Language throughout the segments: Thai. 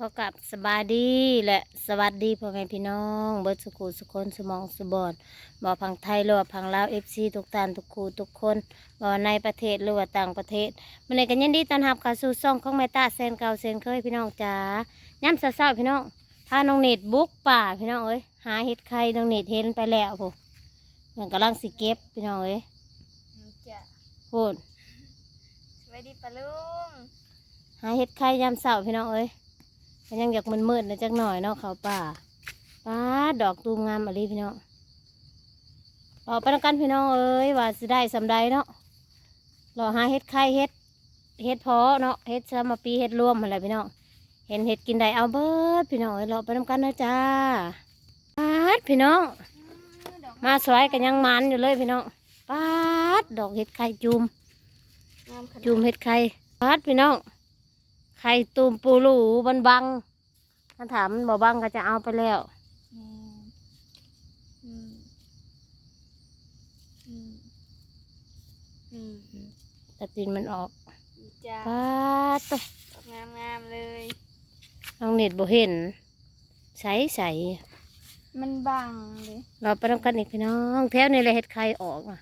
ขอกลับสบายดีและสวัสดีพ่อแม่พี่น้อง เบิร์ดสุขุสุคนสมองสุบอนบ่พังไทยหรือว่าพังลาวเอฟซีทุกท่านทุกคูทุกคนบ่ในประเทศหรือว่าต่างประเทศมันในกันยินดีต้อนรับเข้าสู่ซ่องของแม่ตาเซนเก่าเซนเคยพี่น้องจ๋าย้ำเศร้าๆพี่น้องพาน้องเนตบุกป่าพี่น้องเอ้ยหาเห็ดไข่น้องเนตเห็นไปแล้วผมมันกำลังสิเก็บพี่น้องเอ้ยจ้ะพูดสวัสดีปะลุงหาเห็ดไข่ยามเสาพี่น้องเอ้ย ก็ยังอยากมันมืดนะจักหน่อยเนาะเขาป่าป้าดอกตูมงามอะไรพี่น้องรอไปนำกันพี่น้องเอ้ยว่าสิได้สำใดเนาะรอหาเห็ดไข่เห็ดเห็ดเพอเนาะเห็ดสามาปีเห็ดรวมอะไรพี่น้องเห็นเห็ดกินได้เอาเบิดพี่น้องเอ้ยรอไปนำกันนะจ้าป้าพี่น้อง มาสวยกันยังมันอยู่เลยพี่น้องป้าดอกเห็ดไข่จุมงามจุ่มเห็ดไข่พัดพี่น้อง ไข่ตูมปูหลูบันบังถ้าถามมันบ่บังก็จะเอาไปแล้วอืมอืมอืมอืมแต่ตีนมันออกจ้าพัดตัวงามงามๆเลยน้องเน็ตบ่เห็น ใสใสมันบังเลยเราไปทำกันอีกพี่น้อง แถวนี้เลยเห็ดไข่ออกนะ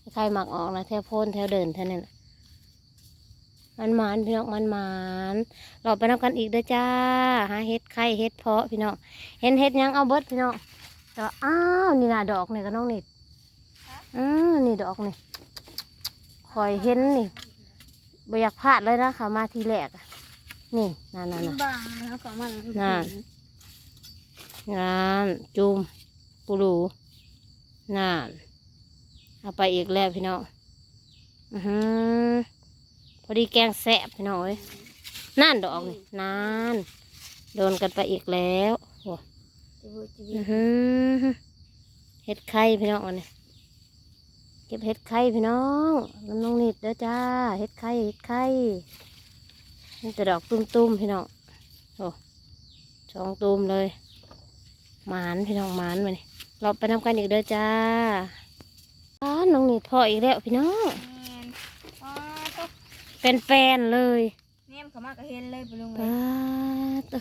เห็ดไข่หมักออกนะแถวโพนแถวเดินแถวนี้นะ มันหมานพี่น้องมันหมานเราไปทำกันอีกเด้อจ้าหาเห็ดไข่เห็ดเพาะพี่น้องเห็นเห็ดยังเอาเบิดพี่น้องแต่อ้าวนี่น่ะดอกนี่ก็น้องเน็ตอ้าวนี่ดอกนี่คอยเห็นนี่บ่อยากพลาดเลยนะค่ะมาทีแรกนี่นั่นนั่นมันน่ะบังแล้วของมันน่ะงานจุ่มปูรูนานเอาไปอีกแล้วพี่น้องอือหื อพอดีแกงแสบพี่น้องเอ้ยนั่นดอกนี่นานโดนกันไปอีกแล้วโอ้จิบุจิบุอือหือเห็ดไข่พี่น้องอันนี้เก็บเห็ดไข่พี่น้องน้ำนองนิดเด้อจ้าเห็ดไข่เห็ดไข่นี่แต่ดอกตุ้มๆพี่น้องโอ้สองตุ้มเลยหมานพี่น้องหมานมานี่เราไปนำกันอีกเด้อจ้าอ้าน้องนี่พออีกแล้วพี่น้อง เป็นแฟนเลยเนมเขามากก็เห็นเลยปะลุงเลป้ายด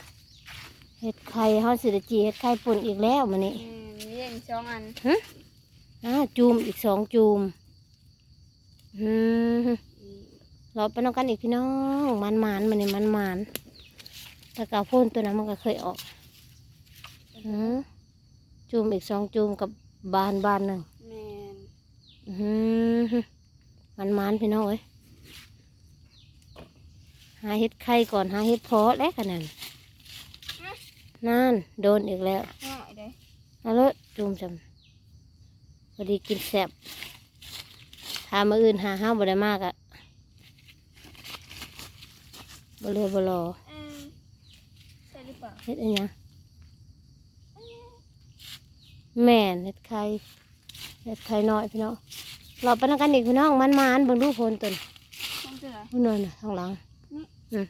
เห็ดไข่เฮาสิได้จีเห็ดไข่ปุ่นอีกแล้วมานี่อืมเลี้ยงสองอันอ่าจูมอีกสองจูมอืมเราไปนำกันอีกพี่น้องมันหมานมานี่มันหมานแต่กาพ่นตัวนั้นมันก็เคยออกอืมจูมอีกสองจูมกับบานบานหนึ่ง แมนอื้อหือมันมันพี่น้องเอ้ย หาเห็ดไข่ก่อนหาเห็ดเพาะแล้วกันนั่นนั่นโดนอีกแล้วง่ายเลยเอาละจุ่มจำพอดีกินแซ่บถ้ามาอื่นหาห้าบ่ได้มากอะบ่เรือบ่รอเออใช่หรือเปล่าเฮ็ดอันยังแม่นเห็ดไข่เห็ดไข่น้อยพี่น้องเราไปนักกันอีกพี่น้องมันมันๆเบิ่งดูโพนตนต้องเจอผู้นอนน่ะข้างหลังนี่ อืม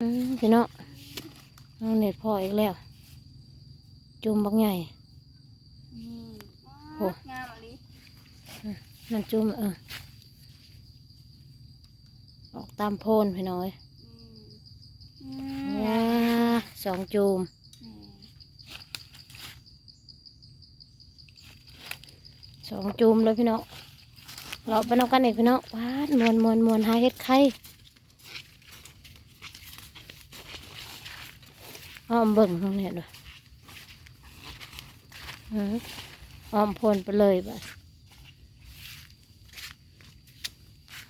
อืมพี่น้องเอาเน็ตพออีกแล้ว จุ่มบักใหญ่อืมโอ้งามอะลิมันจุ่มเออออกตามโพนพี่น้อยอืมว้าสองจุ่มอืมสองจุ่มเลยพี่น้อง เราไปนำกันอีกพี่น้องวาดมวนมวนมวนหาเห็ดไข่อ้อมเบิ่งตรงนี้ด้วยอืมอ้อมโพนไปเลยบ่ะ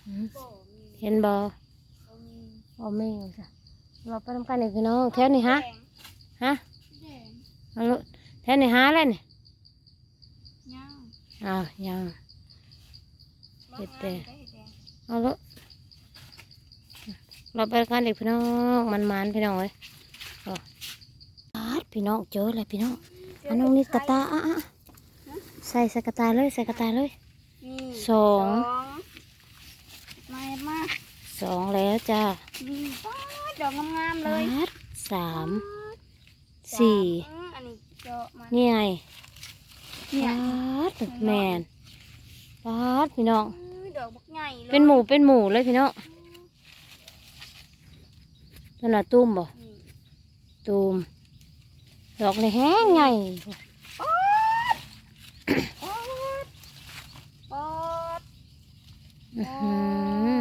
อืมโอ้มีเห็นบ่โอ้มีอ้อมไม่อยู่จ้ะเราไปนำกันอีกพี่น้องแถวนี้ฮะแดงฮะแดงเอาลูกแถวนี้หาแล้วนี่ย่างอ้าวยัง เห็ดแดงเห็ดแดงเอาลูกเราไปกันอีกพี่น้องมันมันๆพี่น้องเอ้ยโอ้ปาดพี่น้องเจอเลยพี่น้องอันน้องนี่กระตาอะอะใส่ใส่กระตาเลยใส่กระตาเลยนี่สองมามาสองแล้วจ้านี่ป๊าดดอกงามๆเลยปาดสามสี่อืมอันนี้เจาะมันนี่ไงเนี่ยปาดแมนปาดพี่น้อง อุ้ยดอกบักใหญ่เลยเป็นหมูเป็นหมูเลยพี่น้องนั่นน่ะตุ้มบ่นี่ตุ้มดอกนี่แห้งใหญ่ปอดปอดอื้อหือ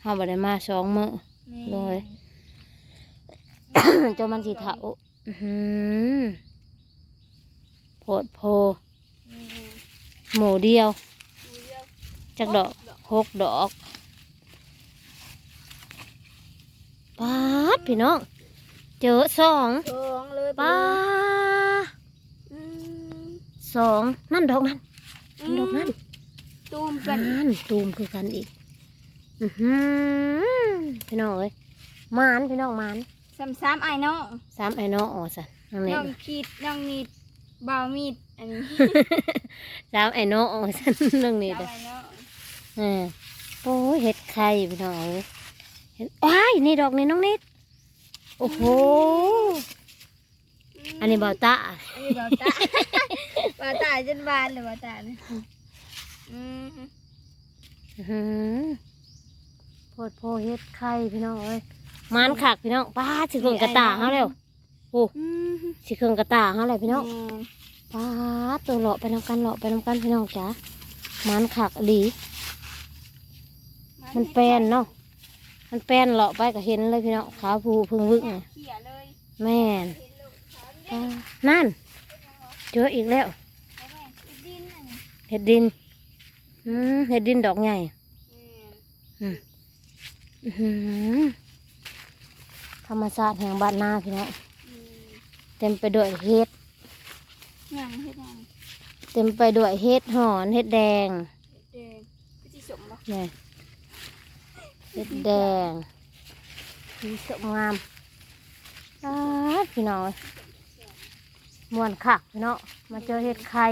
เฮาบ่ได้มาสองมื้อ นี่เลยเจ้ามันสิเถาอื้อหือโพดโพ นี่หมูเดียวดูเดียว จักดอกหกดอกป้าดพี่น้อง เจอสองสองเลยป้าอืมสองนั่นดอกนั้นดอกนั้นตูมกันนั่นตูมคือกันอีกอือหือพี่น้องเอ้ยหมานพี่น้องหมานซ้ำๆไอ้น้องสามไอ้น้องอ๋อสันน้องเน็น้ตองขีดน้องนีดบาวมีดอันนี้สามไอ้น้องอ๋อสันน้องเน็ตเอาอะไว้ เนาะเออโอ้ยเห็ดไข่พี่น้องเอ้ยเห็ดว้ายนี่ดอกนี่น้องเน็ตโอ้โหอันนี้เบาตาอันนี้บาวตาบาวตาจนบานเลยบาวตาเนี่ยอืมอื้อหือโพดโพเห็ดไข่พี่น้องเอ้ยหมานขักพี่น้องป้าดสิเครื่องกระตาเขาแล้วโอ้อืมสิเครื่องกระตาเขาแล้วพี่น้องแม่ป้าดตัวเลาะไปน้ำกันเลาะไปน้ำกันพี่น้องจ๋าหมันขักอีหลี มันแปลนเนาะ มันแปลนเลาะไปก็เห็นเลยพี่น้องขาผูพึ่งวึกน่ะเขี่ยเลยแม่นป้านั่น เจออีกแล้วเอาแม่อีกดินอันนี้เห็ดดิน อืมเห็ดดินดอกใหญ่แม่อื้อหือธรรมชาติแห่งบ้านนาพี่น้องอืมเต็มไปด้วยเห็ด ยังเฮ็ดยังเต็มไปด้วยเห็ดหอน เห็ดแดง เด็กพี่จิสมบ่นี่ เห็ดแดงสีสวยงามอ้าดพี่น้องเอ้ยม่วนคักพี่น้องมาเจอเห็ดไข่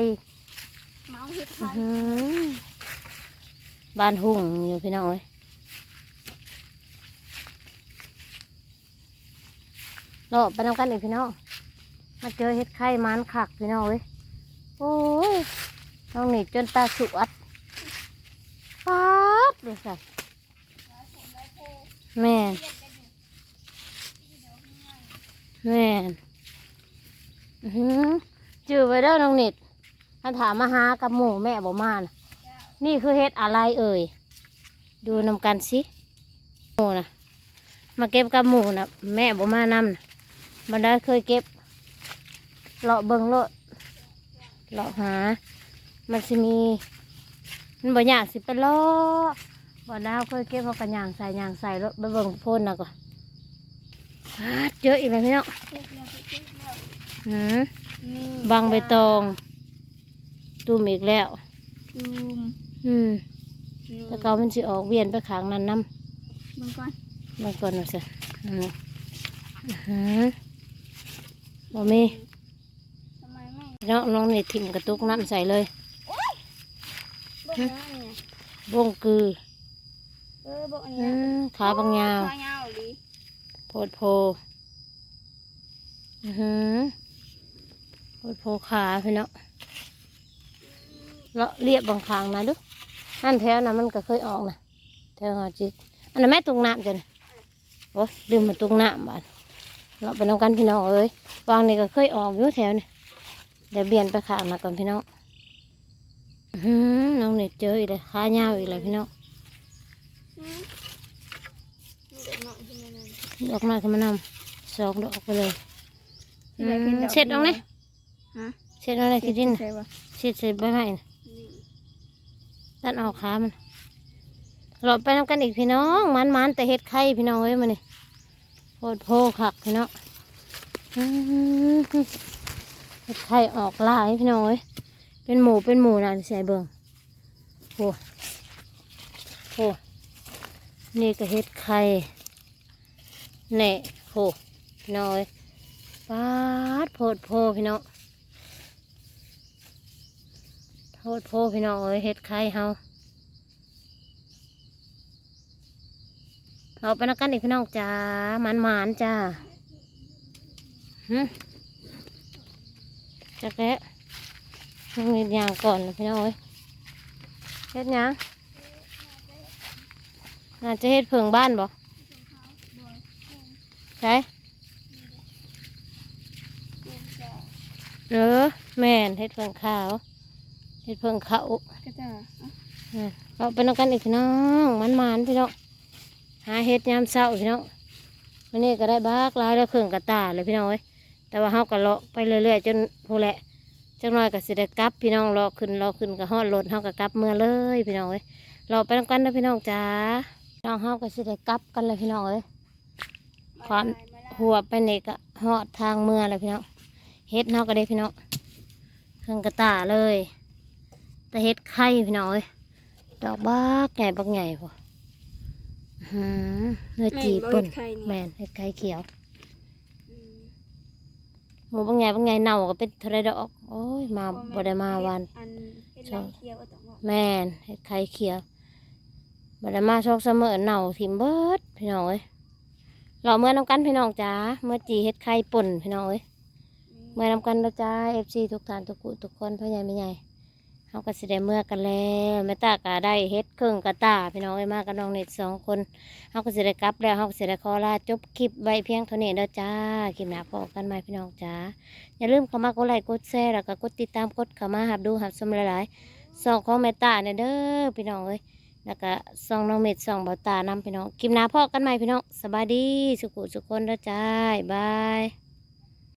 เมาเฮ็ดอื้ไข่อหือบ้านหุ่งอยู่พี่น้องเอ้ยเราไปนำกันอีกพี่น้อง มาเจอเห็ดไข่มันคักพี่น้องเอ้ยโอ้ยน้องหนีจนตาสวดป๊าดเลยสัส แม่นแม่นหือจือไว้เด้อน้องนิดถ้าถามมาหากับหมูแม่บอกมานะนี่คือเห็ดอะไรเอ่ย ดูนำกันสิหมูนะมาเก็บกับหมูนะแม่บอกมานำนะมันได้เคยเก็บเลาะเบิงโลดเลาะหา มันสิมี มันบ่อยากสิไปเลาะ บ่ดาวเคยเก็บเอากระยางใส่ยางใส่รถไปเบิ่งพ่นนะก่อนฮาดเยอะอีกแล้วพี่น้องเฮ็ดแล้วเฮ็ดแล้วหืมนี่บางใบตองตุ่มอีกแล้วตูมอืมนี่แต่เกามันสิออกเวียนไปขางนั้นน้เบิ่งก่อนำมันก่อนนะสิอืมอื้อหือบ่มีทำไมไม่น้องน้องนี่ทิ่มกระตุกน้ำใส่เลยเบิ่งนะเนี่ยวงกือ เออบอกอันอืนี้มขาบางยาวขายาวดิโพดโพอือหือโพดโพขาพี่เนาะเลาะเรียบบางคางนะดูนั่นแถวนะมันก็เคยออกนะแถวหาจิตอันนั้นแม่ตุงน้ำจ้ะนะโอ้ยลืมมาตุงน้ำบ้านเราะไปน้องกันพี่น้องเอ้ยวางนี่ก็เคยออกอยู่แถวนี่เดี๋ยวเบียนไปขางมาก่อนพี่น้องอื้อหือน้องเน็ตเจออีกเลยขายาวอีกเลยพี่น้อง อืมนี่เด็กน้อยขึ้นมานั่นดอกไม้ขึ้นมานำสองดอกไปเลยที่ไหนขึ้นดอกเสร็จเอาไหมฮะเสร็จเอาอะไรกินดินใช่ปะเสร็จเสร็จใบไม้น่ะนี่ตัดออกขามันเราไปนำกันอีกพี่น้องมันมันๆแต่เฮ็ดไข่พี่น้องเอ้ยมันนี่โพดโพขักพี่น้องอื้อหือเฮ็ดไข่ออกหลายพี่น้องเอ้ยเป็นหมูเป็นหมูนะใส่เบิ่งโอ้โห นี่ก็เฮ็ดไข่แหน่โหน้อยปาดโพดโพพี่น้องโทษโพพี่น้องเอ้ยเฮ็ดไข่เฮาเราไปนักกันอีกพี่น้องจ้ามันหมานจ้าหึจักแล้ต้องมีอย่างก่อนพี่น้องเอ้ยเฮ็ดยัง น่าจะเฮ็ดเพิงบ้านบ่ใช่เออแม่นเฮ็ดเพิ่งขาวเฮ็ดเพิ่งเขาก็จะเราไปนำกันอีกพี่น้องมันมันๆพี่น้องหาเฮ็ดยามเช้าพี่น้องวันนี้ก็ได้บากหลายแล้วเครื่องกระตาเลยพี่น้องเอ้ยแต่ว่าเฮาก็เลาะไปเรื่อยๆจนผู้แหละจังน้อยก็สิได้กลับพี่น้องรอขึ้นรอขึ้นก็ฮอดรถเฮาก็กลับเมื่อเลยพี่น้องเอ้ยรอไปนำกันนะพี่น้องจ้า น้องเฮาก็สิได้กลับกันเลยพี่น้องเอ้ยความหัวไปนี่ก็ฮอดทางเมื่อเลยพี่น้องเฮ็ดเฮาก็ได้พี่น้องเครื่องกระตาเลย แต่เฮ็ดไข่พี่น้องเอ้ยดอกบักใหญ่บักใหญ่พออื้อหือเนื้อจีเปิ้นแม่นเห็ดไข่เขียวหมูบางใหญ่บางใหญ่เน่าก็เป็นทะเลดอก โอ้ย มาบ่ได้มาวันอันเฮ็ดไรเคี้ยวก็ต้องบอกแม่นเห็ดไข่เขียว บ่ได้มาชอกเสมอเน่าทิมเบิดพี่น้องเอ้ยเราเมื่อน้ำกันพี่น้องจ้าเมื่อจีเห็ดไข่ป่นพี่น้องเอ้ยเมื่อน้ำกันนะจ้าเอฟซีทุกท่านทุกกุทุกคนพ่อใหญ่แม่ใหญ่เขาก็สิได้เมื่อกันแล้วแม่ตาก็ได้เฮ็ดเครื่องกระตาพี่น้องเอ้ยมากับน้องเน็ตสองคนเขาก็สิได้กลับแล้วเขาก็สิได้ขอลาจบคลิปไว้เพียงเท่านี้เด้อจ้าคลิปหน้าพบกันใหม่พี่น้องจ้าอย่าลืมเข้ามากดไลค์กดแชร์แล้วก็กดติดตามกดเข้ามาหับดูหับชมหลายๆส่องของแม่ตาเนี่ยเด้อพี่น้องเอ้ย แล้วก็ส่องน้องเม็ดส่องเบาตานำพี่น้องกิมนาพ่อกันใหม่พี่น้องสบายดีสุขุสุขคนละจ้าบาย